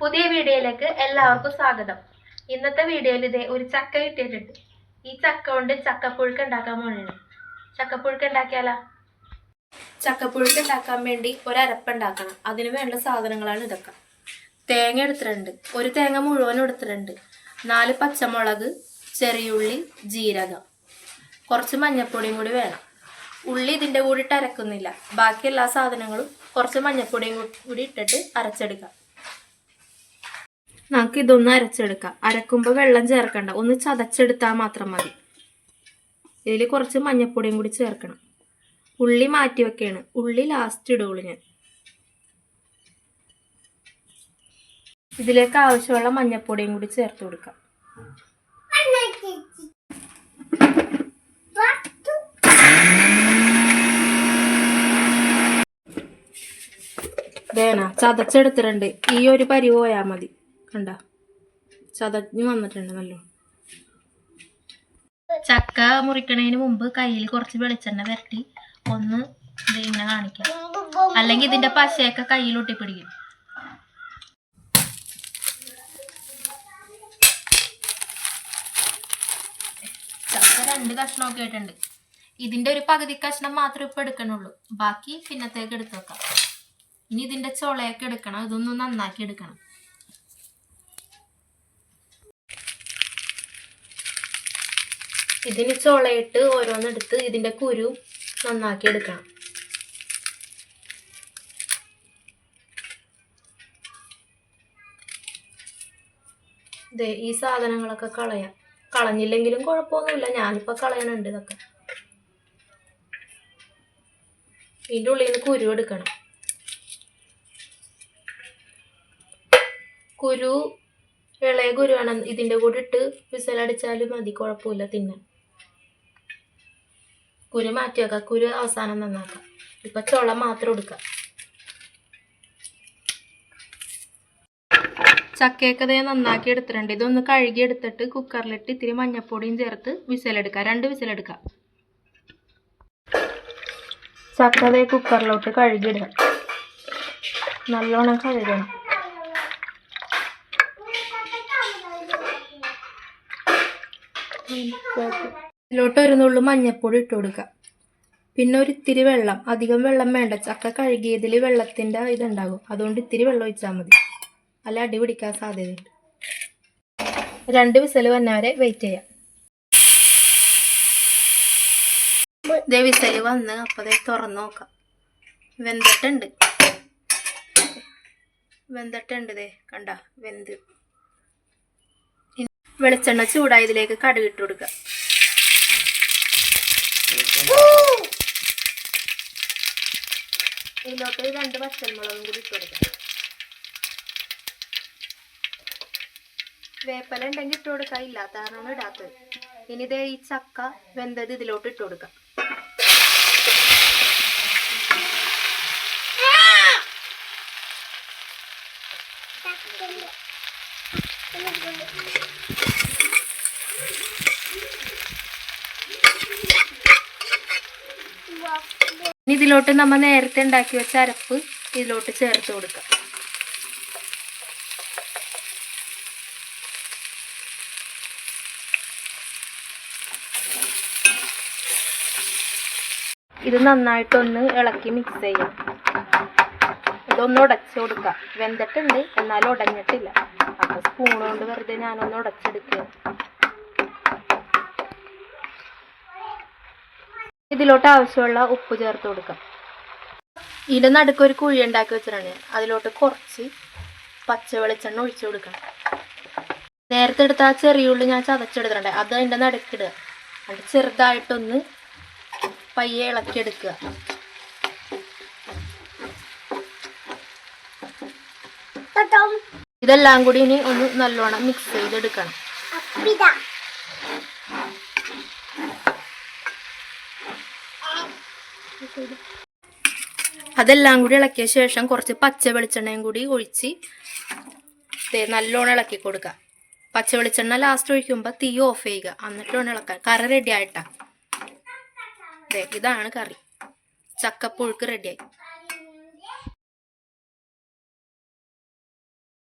പുതിയ വീഡിയോയിലേക്ക് എല്ലാവർക്കും സ്വാഗതം. ഇന്നത്തെ വീഡിയോയിൽ ഇതേ ഒരു ചക്ക കിട്ടിയിട്ടുണ്ട്. ഈ ചക്ക കൊണ്ട് ചക്കപ്പുഴുക്ക് ഉണ്ടാക്കാൻ പോണാണ് ചക്കപ്പുഴുക്ക് ഉണ്ടാക്കിയാലോ? ചക്കപ്പുഴുക്ക് ഉണ്ടാക്കാൻ വേണ്ടി ഒരു അരപ്പുണ്ടാക്കണം അതിന് വേണ്ട സാധനങ്ങളാണ് ഇതൊക്കെ. തേങ്ങ എടുത്തിട്ടുണ്ട്. ഒരു തേങ്ങ മുഴുവൻ എടുത്തിട്ടുണ്ട്. നാല് പച്ചമുളക് ചെറിയുള്ളി ജീരകം. കുറച്ച് മഞ്ഞൾപ്പൊടിയും കൂടി വേണം. ഉള്ളി ഇതിന്റെ കൂടെ ഇട്ട് അരക്കുന്നില്ല. ബാക്കി എല്ലാ സാധനങ്ങളും കുറച്ച് മഞ്ഞൾപ്പൊടിയും കൂടി ഇട്ടിട്ട് അരച്ചെടുക്കാം. നമുക്ക് ഇതൊന്ന് അരച്ചെടുക്കാം. അരക്കുമ്പോൾ വെള്ളം ചേർക്കണ്ട. ഒന്ന് ചതച്ചെടുത്താൽ മാത്രം മതി. ഇതിൽ കുറച്ച് മഞ്ഞപ്പൊടിയും കൂടി ചേർക്കണം. ഉള്ളി മാറ്റി വെക്കുകയാണ് ഉള്ളി ലാസ്റ്റ് ഇടുള്ളൂ ഞാൻ. ഇതിലേക്ക് ആവശ്യമുള്ള മഞ്ഞപ്പൊടിയും കൂടി ചേർത്ത് കൊടുക്കാം. വേണ? ചതച്ചെടുത്തിട്ടുണ്ട്. ഈ ഒരു പരി പോയാൽ മതി. കണ്ട? ചതഞ്ഞ് വന്നിട്ടുണ്ട് നല്ലോ. ചക്ക മുറിക്കണതിന് മുമ്പ് കയ്യിൽ കുറച്ച് വെളിച്ചെണ്ണ വരട്ടി ഒന്ന് ഇതിങ്ങനെ കാണിക്കാം. അല്ലെങ്കിൽ ഇതിന്റെ പശയൊക്കെ കയ്യിൽ ഒട്ടിപ്പിടിക്കും. ചക്ക രണ്ട് കഷ്ണമൊക്കെ ആയിട്ടുണ്ട്. ഇതിന്റെ ഒരു പകുതി കഷ്ണം മാത്രമേ ഇപ്പൊ എടുക്കണുള്ളൂ. ബാക്കി പിന്നത്തേക്ക് എടുത്തു വെക്കാം. ഇനി ഇതിന്റെ ചുളയൊക്കെ എടുക്കണം. ഇതൊന്ന് നന്നാക്കി എടുക്കണം. ഇതിന് ചുളയിട്ട് ഓരോന്നെടുത്ത് ഇതിന്റെ കുരു നന്നാക്കി എടുക്കണം. ദേ ഈ സാധനങ്ങളൊക്കെ കളയാം. കളഞ്ഞില്ലെങ്കിലും കുഴപ്പമൊന്നുമില്ല. ഞാനിപ്പോൾ കളയണുണ്ട് ഇതൊക്കെ. ഇതിന്റെ ഉള്ളിൽ നിന്ന് കുരു എടുക്കണം. കുരു ഇളയ ഗുരുവാണ് ഇതിന്റെ കൂടെ ഇട്ട് വിസലടിച്ചാലും മതി കുഴപ്പമില്ല തിന്നാൻ. കുരു മാറ്റി വെക്കാം കുരു അവസാനം നന്നാക്കാം. ഇപ്പം ചുള മാത്രം എടുക്കാം. ചക്കയൊക്കെ ദേ നന്നാക്കി എടുത്തിട്ടുണ്ട്. ഇതൊന്ന് കഴുകി എടുത്തിട്ട് കുക്കറിലിട്ട് ഇത്തിരി മഞ്ഞപ്പൊടിയും ചേർത്ത് വിസലെടുക്കാം രണ്ട് വിസലെടുക്കാം ചക്ക ദേ കുക്കറിലോട്ട് കഴുകിയിടുക. നല്ലോണം കഴുകണം. ഇതിലോട്ട് ഒരു നുള്ളു മഞ്ഞപ്പൊടി ഇട്ട് കൊടുക്കുക. പിന്നെ ഒരു ഇത്തിരി വെള്ളം അധികം വെള്ളം വേണ്ട. ചക്ക കഴുകിയതിൽ വെള്ളത്തിന്റെ ഇതുണ്ടാകും. അതുകൊണ്ട് ഇത്തിരി വെള്ളം ഒഴിച്ചാൽ മതി. അല്ല അടി പിടിക്കാൻ സാധ്യതയുണ്ട്. രണ്ട് വിസൽ വന്നവരെ വെയിറ്റ് ചെയ്യാം. ഇതേ വിസൽ വന്ന് അപ്പോൾ തുറന്ന് നോക്കാം. വെന്തിട്ടുണ്ട്. വെന്തിട്ടുണ്ട് ദേ. കണ്ട വെന്ത്. വെളിച്ചെണ്ണ ചൂടായതിലേക്ക് കടുക് ഇട്ട് കൊടുക്കുക ഇതിലോട്ട് രണ്ട് പച്ചമുളകും കൂടി ഇട്ട് കൊടുക്കുക വേപ്പല ഉണ്ടെങ്കിൽ ഇട്ട് കൊടുക്കുക ഇല്ലാത്ത കാരണമാണ് ഇടാത്തത്. ഇനി ഇതേ ഈ ചക്ക വെന്തത് ഇതിലോട്ട് ഇട്ട് കൊടുക്കാം. ഇനി ഇതിലോട്ട് നമ്മൾ നേരത്തെ ഉണ്ടാക്കി വെച്ച അരപ്പ് ഇതിലോട്ട് ചേർത്ത് കൊടുക്കാം. ഇത് നന്നായിട്ടൊന്ന് ഇളക്കി മിക്സ് ചെയ്യാം. ഇതൊന്ന് ഉടച്ചു കൊടുക്കാം. വെന്തിട്ടുണ്ട് എന്നാലും ഉടഞ്ഞിട്ടില്ല. അപ്പൊ സ്പൂൺ കൊണ്ട് വെറുതെ ഞാനൊന്ന് ഉടച്ചെടുക്കുക ഇതിലോട്ട് ആവശ്യമുള്ള ഉപ്പ് ചേർത്ത് കൊടുക്കാം. ഇതിന്റെ നടുക്ക് ഒരു കുഴി ഉണ്ടാക്കി വെച്ചിട്ടാണ് അതിലോട്ട് കുറച്ച് പച്ച വെളിച്ചെണ്ണ ഒഴിച്ചു കൊടുക്കണം നേരത്തെ എടുത്ത ആ ചെറിയ ഉള്ളി ഞാൻ ചതച്ചെടുത്തിട്ടുണ്ട്. അത് അതിന്റെ നടുക്കിടുക അത് ചെറുതായിട്ടൊന്ന് പയ്യെ ഇളക്കിയെടുക്കുക. ഇതെല്ലാം കൂടി ഇനി ഒന്ന് നല്ലോണം മിക്സ് ചെയ്തെടുക്കണം. അതെല്ലാം കൂടി ഇളക്കിയ ശേഷം കുറച്ച് പച്ച വെളിച്ചെണ്ണയും കൂടി ഒഴിച്ച് നല്ലോണം ഇളക്കി കൊടുക്കുക. പച്ച വെളിച്ചെണ്ണ ലാസ്റ്റ് ഒഴിക്കുമ്പോൾ തീ ഓഫ് ചെയ്യുക. എന്നിട്ട് വേണം ഇളക്കാൻ കറി റെഡി ആയിട്ടാ. ഇതാണ് കറി. ചക്കപ്പുഴുക്ക് റെഡിയായി